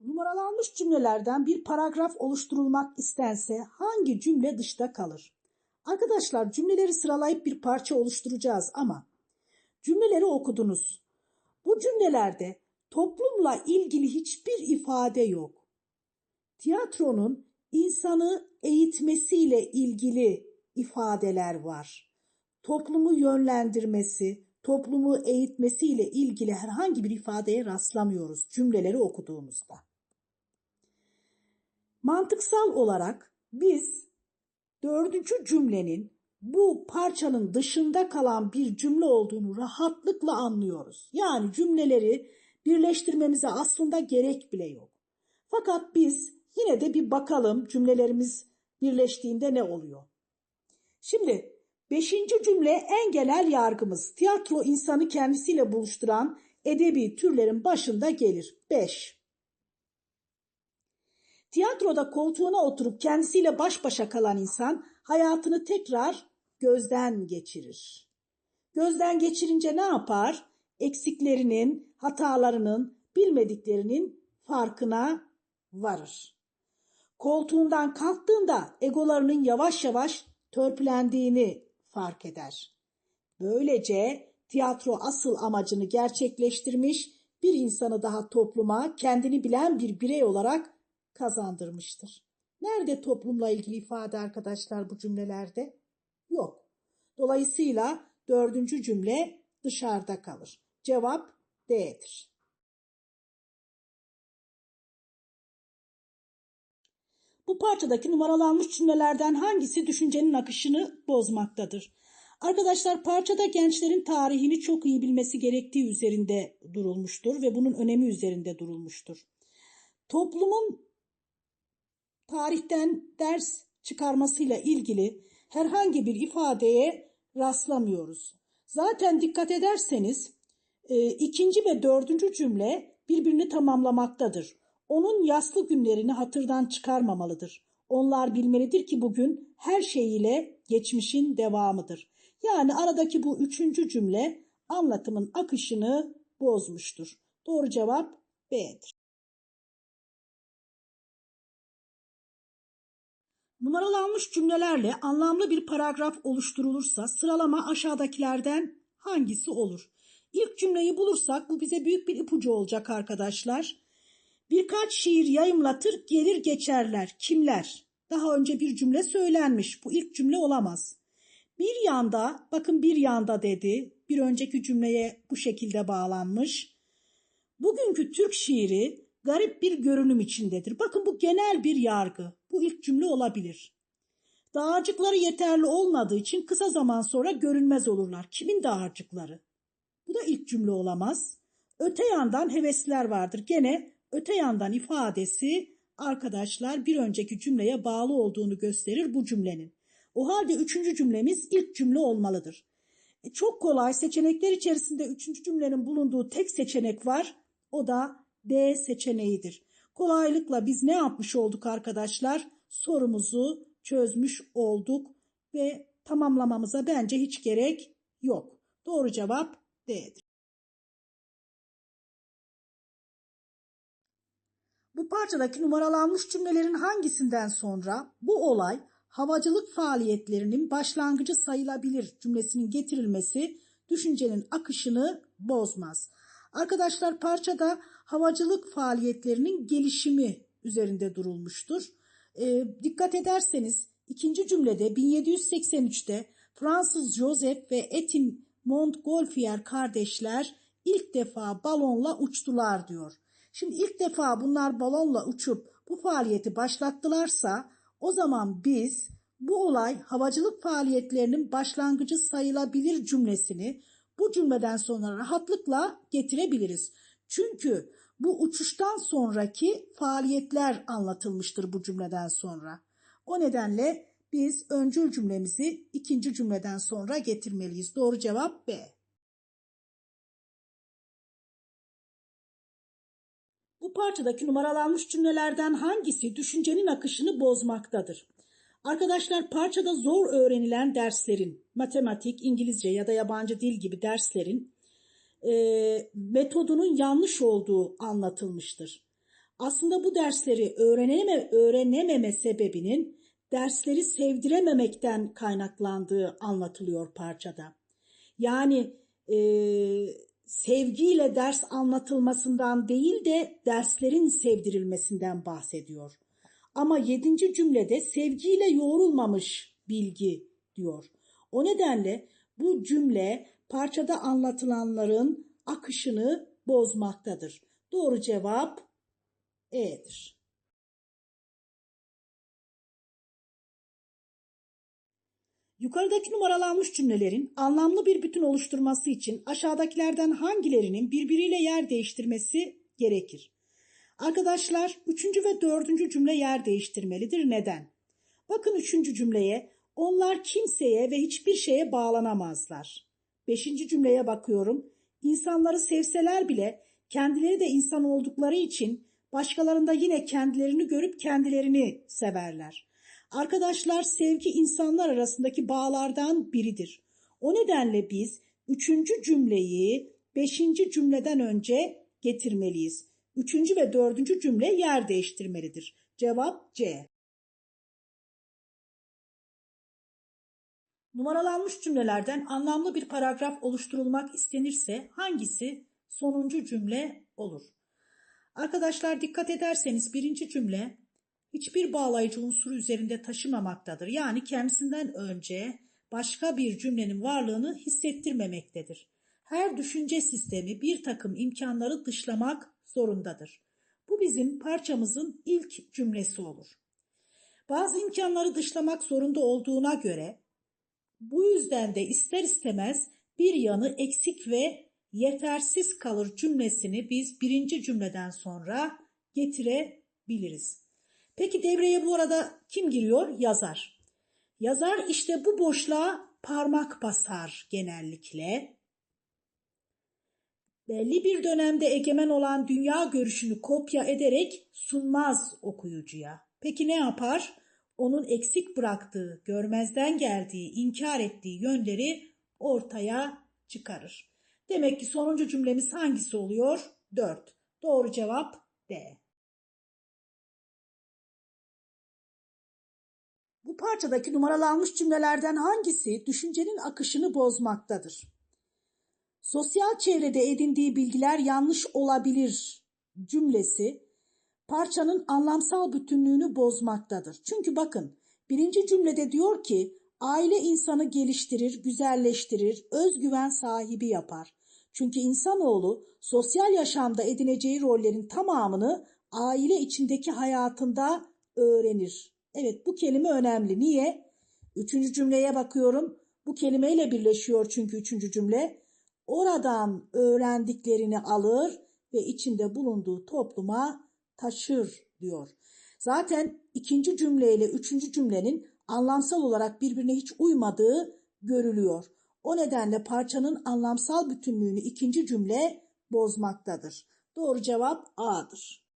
Numaralanmış cümlelerden bir paragraf oluşturulmak istense hangi cümle dışta kalır? Arkadaşlar cümleleri sıralayıp bir parça oluşturacağız ama cümleleri okudunuz. Bu cümlelerde toplumla ilgili hiçbir ifade yok. Tiyatronun insanı eğitmesiyle ilgili ifadeler var. Toplumu yönlendirmesi, toplumu eğitmesiyle ilgili herhangi bir ifadeye rastlamıyoruz cümleleri okuduğumuzda. Mantıksal olarak biz dördüncü cümlenin bu parçanın dışında kalan bir cümle olduğunu rahatlıkla anlıyoruz. Yani cümleleri birleştirmemize aslında gerek bile yok. Fakat biz yine de bir bakalım cümlelerimiz birleştiğinde ne oluyor? Şimdi beşinci cümle en genel yargımız. Tiyatro insanı kendisiyle buluşturan edebi türlerin başında gelir. Beş. Tiyatroda koltuğuna oturup kendisiyle baş başa kalan insan hayatını tekrar gözden geçirir. Gözden geçirince ne yapar? Eksiklerinin, hatalarının, bilmediklerinin farkına varır. Koltuğundan kalktığında egolarının yavaş yavaş törpülendiğini fark eder. Böylece tiyatro asıl amacını gerçekleştirmiş, bir insanı daha topluma kendini bilen bir birey olarak kazandırmıştır. Nerede toplumla ilgili ifade arkadaşlar bu cümlelerde? Yok. Dolayısıyla dördüncü cümle dışarıda kalır. Cevap D'dir. Bu parçadaki numaralanmış cümlelerden hangisi düşüncenin akışını bozmaktadır? Arkadaşlar parçada gençlerin tarihini çok iyi bilmesi gerektiği üzerinde durulmuştur ve bunun önemi üzerinde durulmuştur. Toplumun tarihten ders çıkarmasıyla ilgili herhangi bir ifadeye rastlamıyoruz. Zaten dikkat ederseniz e, ikinci ve dördüncü cümle birbirini tamamlamaktadır. Onun yaslı günlerini hatırdan çıkarmamalıdır. Onlar bilmelidir ki bugün her şeyiyle geçmişin devamıdır. Yani aradaki bu üçüncü cümle anlatımın akışını bozmuştur. Doğru cevap B'dir. Numaralanmış cümlelerle anlamlı bir paragraf oluşturulursa sıralama aşağıdakilerden hangisi olur? İlk cümleyi bulursak bu bize büyük bir ipucu olacak arkadaşlar. Birkaç şiir yayımlatır gelir geçerler. Kimler? Daha önce bir cümle söylenmiş. Bu ilk cümle olamaz. Bir yanda, bakın bir yanda dedi. Bir önceki cümleye bu şekilde bağlanmış. Bugünkü Türk şiiri garip bir görünüm içindedir. Bakın bu genel bir yargı. Bu ilk cümle olabilir. Dağarcıkları yeterli olmadığı için kısa zaman sonra görünmez olurlar. Kimin dağarcıkları? Bu da ilk cümle olamaz. Öte yandan hevesler vardır. Gene öte yandan ifadesi arkadaşlar bir önceki cümleye bağlı olduğunu gösterir bu cümlenin. O halde üçüncü cümlemiz ilk cümle olmalıdır. E çok kolay seçenekler içerisinde üçüncü cümlenin bulunduğu tek seçenek var. O da D seçeneğidir. Kolaylıkla biz ne yapmış olduk arkadaşlar? Sorumuzu çözmüş olduk ve tamamlamamıza bence hiç gerek yok. Doğru cevap D'dir. Parçadaki numaralanmış cümlelerin hangisinden sonra bu olay havacılık faaliyetlerinin başlangıcı sayılabilir cümlesinin getirilmesi düşüncenin akışını bozmaz. Arkadaşlar parçada havacılık faaliyetlerinin gelişimi üzerinde durulmuştur. E, dikkat ederseniz ikinci cümlede 1783'te Fransız Joseph ve Etin Montgolfier kardeşler ilk defa balonla uçtular diyor. Şimdi ilk defa bunlar balonla uçup bu faaliyeti başlattılarsa o zaman biz bu olay havacılık faaliyetlerinin başlangıcı sayılabilir cümlesini bu cümleden sonra rahatlıkla getirebiliriz. Çünkü bu uçuştan sonraki faaliyetler anlatılmıştır bu cümleden sonra. O nedenle biz öncül cümlemizi ikinci cümleden sonra getirmeliyiz. Doğru cevap B. Bu parçadaki numaralanmış cümlelerden hangisi düşüncenin akışını bozmaktadır? Arkadaşlar parçada zor öğrenilen derslerin, matematik, İngilizce ya da yabancı dil gibi derslerin e, metodunun yanlış olduğu anlatılmıştır. Aslında bu dersleri öğreneme, öğrenememe sebebinin dersleri sevdirememekten kaynaklandığı anlatılıyor parçada. Yani e, sevgiyle ders anlatılmasından değil de derslerin sevdirilmesinden bahsediyor. Ama yedinci cümlede sevgiyle yoğrulmamış bilgi diyor. O nedenle bu cümle parçada anlatılanların akışını bozmaktadır. Doğru cevap E'dir. Yukarıdaki numaralanmış cümlelerin anlamlı bir bütün oluşturması için aşağıdakilerden hangilerinin birbiriyle yer değiştirmesi gerekir? Arkadaşlar üçüncü ve dördüncü cümle yer değiştirmelidir. Neden? Bakın üçüncü cümleye onlar kimseye ve hiçbir şeye bağlanamazlar. Beşinci cümleye bakıyorum. İnsanları sevseler bile kendileri de insan oldukları için başkalarında yine kendilerini görüp kendilerini severler. Arkadaşlar sevgi insanlar arasındaki bağlardan biridir. O nedenle biz üçüncü cümleyi beşinci cümleden önce getirmeliyiz. Üçüncü ve dördüncü cümle yer değiştirmelidir. Cevap C. Numaralanmış cümlelerden anlamlı bir paragraf oluşturulmak istenirse hangisi sonuncu cümle olur? Arkadaşlar dikkat ederseniz birinci cümle hiçbir bağlayıcı unsuru üzerinde taşımamaktadır. Yani kendisinden önce başka bir cümlenin varlığını hissettirmemektedir. Her düşünce sistemi bir takım imkanları dışlamak zorundadır. Bu bizim parçamızın ilk cümlesi olur. Bazı imkanları dışlamak zorunda olduğuna göre bu yüzden de ister istemez bir yanı eksik ve yetersiz kalır cümlesini biz birinci cümleden sonra getirebiliriz. Peki devreye bu arada kim giriyor? Yazar. Yazar işte bu boşluğa parmak basar genellikle. Belli bir dönemde egemen olan dünya görüşünü kopya ederek sunmaz okuyucuya. Peki ne yapar? Onun eksik bıraktığı, görmezden geldiği, inkar ettiği yönleri ortaya çıkarır. Demek ki sonuncu cümlemiz hangisi oluyor? 4. Doğru cevap D. parçadaki numaralanmış cümlelerden hangisi düşüncenin akışını bozmaktadır? Sosyal çevrede edindiği bilgiler yanlış olabilir cümlesi parçanın anlamsal bütünlüğünü bozmaktadır. Çünkü bakın birinci cümlede diyor ki aile insanı geliştirir, güzelleştirir, özgüven sahibi yapar. Çünkü insanoğlu sosyal yaşamda edineceği rollerin tamamını aile içindeki hayatında öğrenir. Evet bu kelime önemli. Niye? Üçüncü cümleye bakıyorum. Bu kelimeyle birleşiyor çünkü üçüncü cümle. Oradan öğrendiklerini alır ve içinde bulunduğu topluma taşır diyor. Zaten ikinci cümleyle üçüncü cümlenin anlamsal olarak birbirine hiç uymadığı görülüyor. O nedenle parçanın anlamsal bütünlüğünü ikinci cümle bozmaktadır. Doğru cevap A'dır.